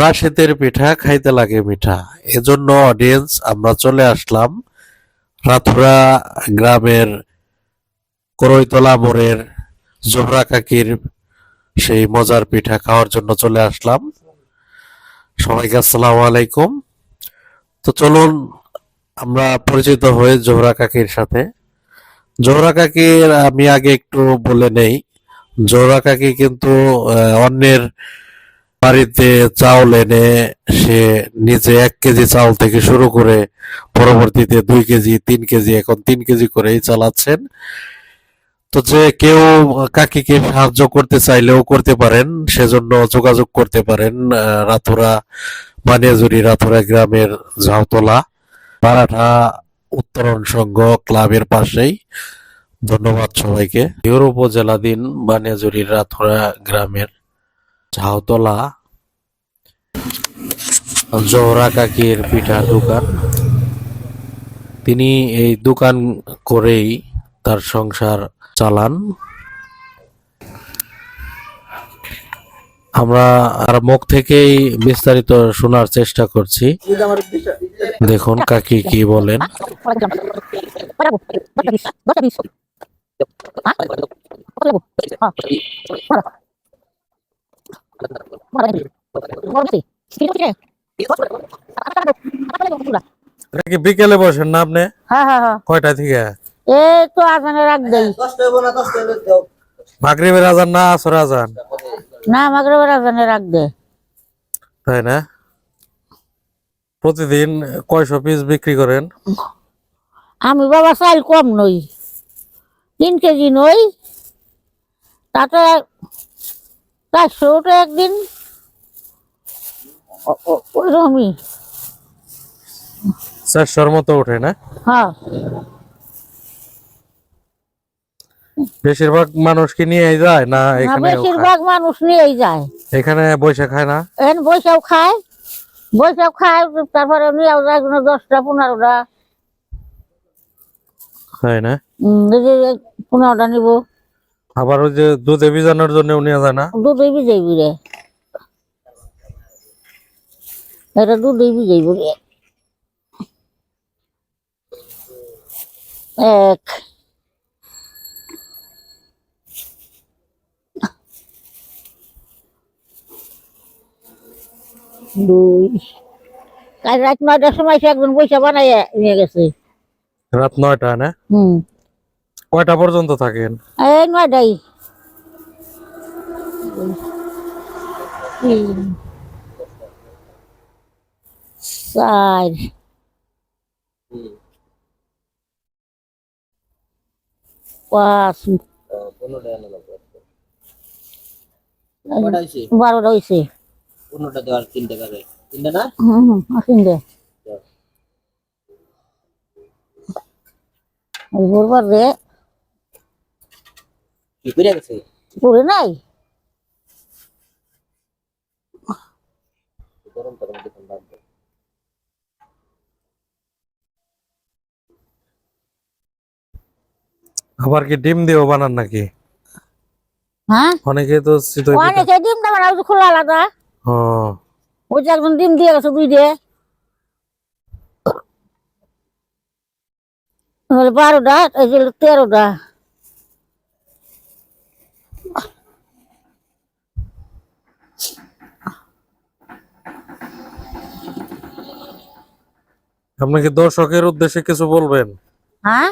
ভরা শীতের পিঠা খাইতে লাগে মিঠা। এজন্য অডিয়েন্স আমরা চলে আসলাম রাথুরা গ্রামের করইতলা মোড়ের জোবরা কাকির সেই মজার পিঠা খাওয়ার জন্য চলে আসলাম। সবাইকে আসসালামু আলাইকুম। তো চলুন, আমরা পরিচিত হয়ে জোহরা কাকির সাথে। জোহরা কাকির, আমি আগে একটু বলে নেই। জোহরা কাকি কিন্তু অন্যের বাড়িতে চাউল এনে সে নিজে এক কেজি চাউল থেকে শুরু করে পরবর্তীতে দুই কেজি তিন কেজি এখন তিন কেজি করেই চালাচ্ছেন। তো যে কেউ কাকিকে সাহায্য করতে চাইলেও করতে পারেন সেজন্য যোগাযোগ করতে পারেন আহ, রাথুরা বানিয়াজুরি রাথুরা গ্রামের ঝাউতলা মারাঠা উত্তরণ সংঘ ক্লাবের পাশেই। ধন্যবাদ সবাইকে। ইউর উপজেলাধীন বানিয়াজুরি রাথুরা গ্রামের ঝাউতলা, জোহরা কাকির পিঠা দোকান। তিনি এই দোকান করেই তার সংসার চালান। আমরা আর মুখ থেকেই বিস্তারিত শোনার চেষ্টা করছি। দেখুন কাকি কি বলেন। বিকেলে বসেন না আপনি? কয়টা থেকে? এই তো রাখ দেই মাগরিবের আজান না আসর আজান? না মাগরেবের আজানে রাখ দে তাই না? প্রতিদিন কয়শো পিস বিক্রি করেন? আমি বাবা চাইল কম নই, তিন কেজি নই, তাতে চারশো ওটা একদিন ওইরকমই চারশোর মতো ওঠে না? হ্যাঁ। বেশিরভাগ মানুষ কি নিয়ে যায় না এখানে বেশিরভাগ মানুষ নিয়েই যায়। এখানে বসে খায় না? এন বৈশাখ খায়। বৈশাখ খায় তারপরে নিয়েও যায় কোনো দশটা পনেরোটা। হয় না? পনেরোটা নিব। আবার ওই যে দুধে ভিজানোর জন্য নিয়ে যায় না? দুধই ভিজাইব রে এটা দুধই ভিজাইব রে এক। দুই। কাল রাত নয়টার সময় সে একজন পয়সা বানাই নিয়ে গেছে। রাত নয়টা না? হুম। কয়টা পর্যন্ত থাকেন? এই নয়টাই। চার পাঁচ বারোটা হয়েছে পনেরোটা দেওয়ার তিনটে কাজে তিনটে না? হুম হুম আসেন দে রে কি করে গেছে? পড়ে নাই? গরম গরম দেখুন লাগবে। আবার কি ডিম দিয়েও বানান নাকি? হ্যাঁ? অনেকে তো চিতই অনেকে ডিম দেবে না ওই খোলা আলাদা। ও। ওই যে একজন ডিম দিয়ে গেছে দুই দিয়ে। হলে বারোটা এই যে তেরোটা। আপনি কি দর্শকের উদ্দেশ্যে কিছু বলবেন? হ্যাঁ?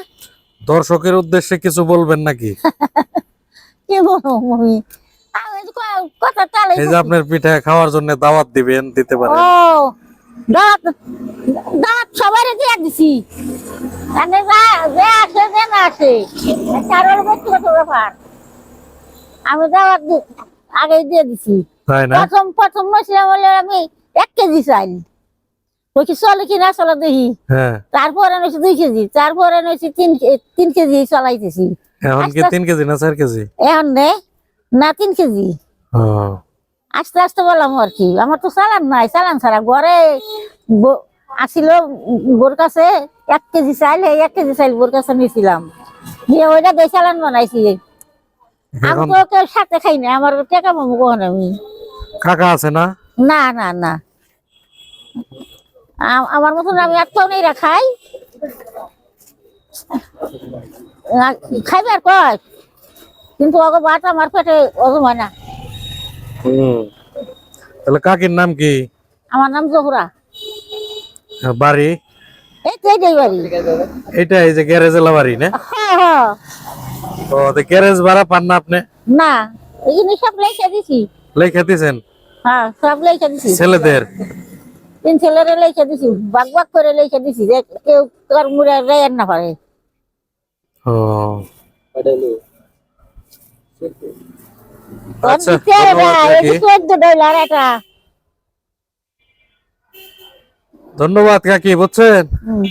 দর্শকের উদ্দেশ্যে কিছু বলবেন নাকি? কি বলব আমি আমি তো কথা চালাই এই যে আপনার পিঠা খাওয়ার জন্য দাওয়াত দিবেন দিতে ও পারেন দাঁত দাঁত সবাই দিয়ে দিছি। মানে যা- যে আসে যে না আসে। কারোর ব্যক্তিগত ব্যাপার। আমি দাওয়াত আগেই দিয়ে দিছি। তাই না? প্রথম প্রথম নছিলাম বলে আমি এক কেজি চাইল। ওই কি চলে কি না চলে দেখি। হ্যাঁ। তারপরে নইছি দুই কেজি তারপরে নইছি তিন তিন কেজি চলাইতেছি। এখন কি তিন কেজি না চার কেজি? এখন নে না তিন কেজি। আস্তে আস্তে বললাম আর কি আমার তো চালান নাই চালান ছাড়া ঘরে আসিল বোর কাছে এক কেজি চাইল এক কেজি চাইল বোর কাছে নিয়েছিলাম। দিয়ে ওইটা দিয়ে চালান বানাইছি। আমি তো কেউ সাথে খাই না আমার টাকা পাবো কখন আমি? কাকা আছে না? না না না। আমার মতন আমি এত নেই খাই। খাইবে আর কয় কিন্তু ওকে ভাত আমার পেটে ওজন হয় না তাহলে কাকির নাম কি? আমার নাম জহুরা। বাড়ি? এই তো বাড়ি। এটা এই যে গ্যারেজ এলা বাড়ি না? হ্যাঁ হ্যাঁ। তো গ্যারেজ ভাড়া পান না আপনি? না এই জিনিস সব লেখা দিছি। লেখা দিয়েছেন হ্যাঁ সব লেখা দিছি। ছেলেদের? তিন ছেলেরে লেখা দিছি বাগ বাগ করে লেখা দিছি যে কেউ তোর মুড়ে রেয়ার না পারে। আচ্ছা ধন্যবাদ কাকি। বুঝছেন? হুম।